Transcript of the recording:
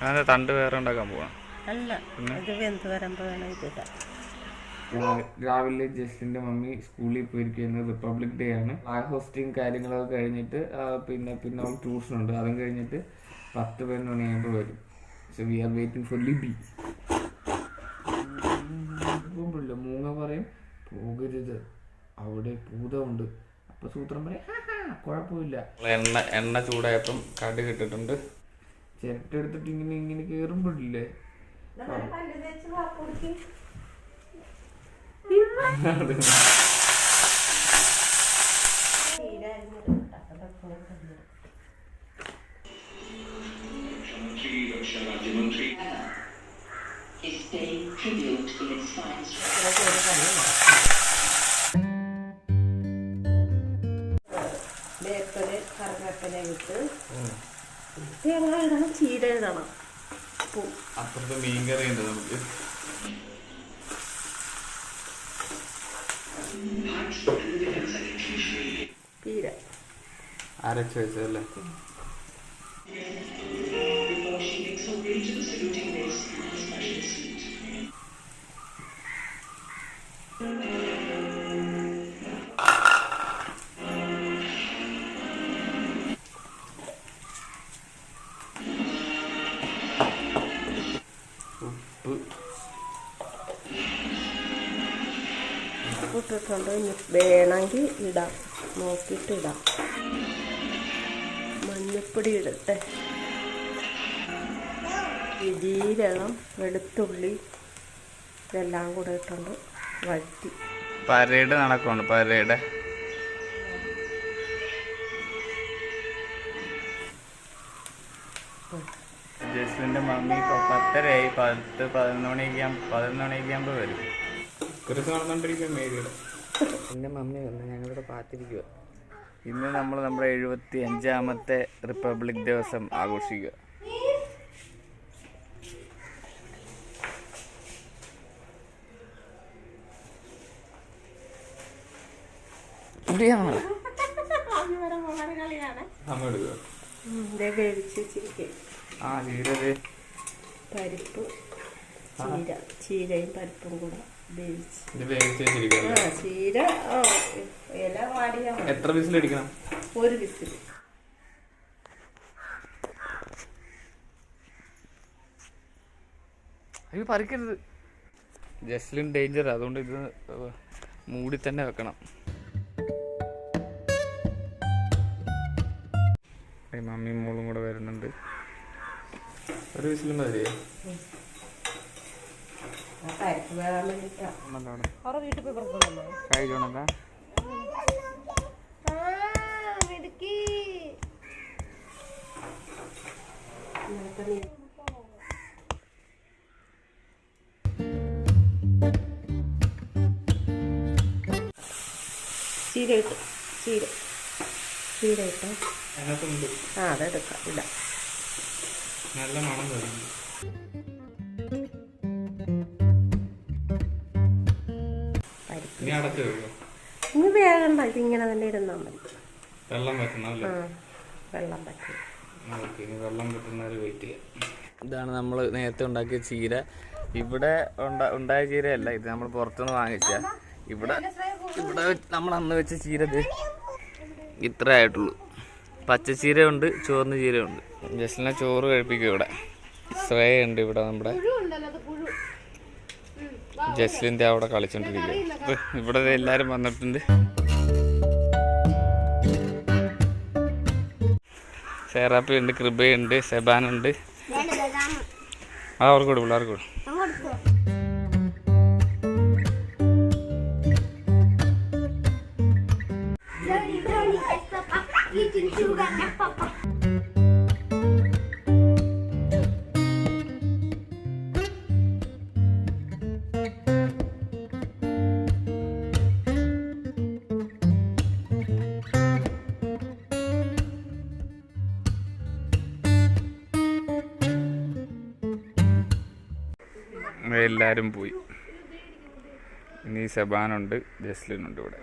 അങ്ങനെ തണ്ട് വേറെ ഉണ്ടാക്കാൻ പോവാ. അല്ല ഇത് വെന്ത് വരുമ്പോൾ വേണം ഇതിടാൻ രാവിലെ ജസ്റ്റിന്റെ മമ്മി സ്കൂളിൽ പോയിരിക്കുന്നത് റിപ്പബ്ലിക് ഡേ ആണ്. ആ ഹോസ്റ്റിംഗ് കാര്യങ്ങളൊക്കെ കഴിഞ്ഞിട്ട് പിന്നെ പിന്നെ അവൾ ട്യൂഷൻ ഉണ്ട് അതും കഴിഞ്ഞിട്ട് പത്ത് പതിനൊന്ന് മണിയാകുമ്പോൾ വരും. So we are waiting for Libi പോകുമ്പോഴില്ല മൂങ്ങ പറയും പോകരുത്. അവിടെ ഭൂതമുണ്ട്. അപ്പൊ സൂത്രം പറയും "ഹാ, ഹാ, കുഴപ്പമില്ല. എണ്ണ എണ്ണ ചൂടായപ്പം കടുക് ഇട്ടിട്ടുണ്ട്. ചിരട്ട എടുത്തിട്ട് ഇങ്ങനെ ഇങ്ങനെ കേറുമ്പോഴില്ലേ? is paying tribute in its തേങ്ങ ഇടണം ചീര ഇടണം അപ്പുറത്ത് മീൻകറി ഉണ്ട് നമുക്ക്. പീര. അരച്ച് വെച്ചതല്ലേ? ഇട്ടിട്ടുണ്ട്. ഇനി വേണമെങ്കിൽ ഇടാം. നോക്കിയിട്ട് ഇടാം. മഞ്ഞപ്പൊടി ഇടട്ടെ. ജീരകം വെളുത്തുള്ളി ഇതെല്ലാം കൂടെ ഇട്ടുണ്ട്. വഴറ്റി. പരേഡ് നടക്കുന്നുണ്ട്. പരേഡ്. ജസ്മിന്റെ മമ്മി ഇപ്പോൾ പത്തരയായി. പത്ത് പതിനൊന്ന് മണിയൊക്കെ പതിനൊന്ന് മണിയൊക്കെ ആകുമ്പോൾ വരും. ക്രിസ് നടന്നുകൊണ്ടിരിക്കുക മേരിയുടെ. എന്റെ മമ്മി വന്ന് ഞങ്ങളിവിടെ പാത്തിരിക്കുക ഇന്ന് നമ്മൾ നമ്മുടെ എഴുപത്തി അഞ്ചാമത്തെ റിപ്പബ്ലിക് ദിവസം ആഘോഷിക്കുക ആ ചീരത് പരിപ്പ് ചീര ചീരയും പരിപ്പും കൂടെ. ചീര ഇല വാടിയാ എത്ര വിസിൽ വിസിലടിക്കണം ഒരു വിസിൽ. അയ്യോ പറിക്കരുത്. ജസ്ലിൻ ഡേഞ്ചർ അതുകൊണ്ട് ഇത് മൂടി തന്നെ വെക്കണം. മമ്മിയും മോളും കൂടെ വരുന്നുണ്ട്. ഒരു വിസിലും മതി മീൻ. ചീര ഇട്ടു. ചീര. ചീര ഇട്ട്. ആ അതെടുക്കാം. ഇടാം. നല്ല മണം ഇനി അടച്ചു വെക്കുക ഇനി വേഗണ്ട ഇതിങ്ങനെ തന്നെ ഇരുന്നാൽ മതി. വെള്ളം വെക്കണം അല്ലേ? വെള്ളം പറ്റും ഓക്കെ ഇനി വെള്ളം കിട്ടുന്നവരെ വെയിറ്റ് ചെയ്യാം. ഇതാണ് നമ്മൾ നേരത്തെ ഉണ്ടാക്കിയ ചീര. ഇവിടെ ഉണ്ടാ- ഉണ്ടായ ചീരയല്ല ഇത് നമ്മൾ പുറത്തുനിന്ന് വാങ്ങിച്ച. ഇവിടെ ഇവിടെ നമ്മൾ അന്ന് വെച്ച ചീര ഇത്. ഇത്ര ആയിട്ടുള്ളൂ. പച്ചച്ചീരയുണ്ട് ചുവന്ന ചീരയുണ്ട്. ജസ്റ്റിനെ ചോറ് കഴിപ്പിക്കും ഇവിടെ. ശ്രേയുണ്ട് ഇവിടെ നമ്മുടെ. ജസ്ലിന്റെ അവിടെ കളിച്ചോണ്ടിരിക്കുക ഇവിടെ എല്ലാരും വന്നിട്ടുണ്ട്. സേറാപ്പി ഉണ്ട് കൃപയുണ്ട് സെബാനുണ്ട്. അത് അവർക്ക് കൊടുക്കും പിള്ളേർക്ക് കൊടുക്കും എല്ലാവരും പോയി. ഇനി ശബാനുണ്ട് ജസ്ലിനുണ്ട് ഇവിടെ.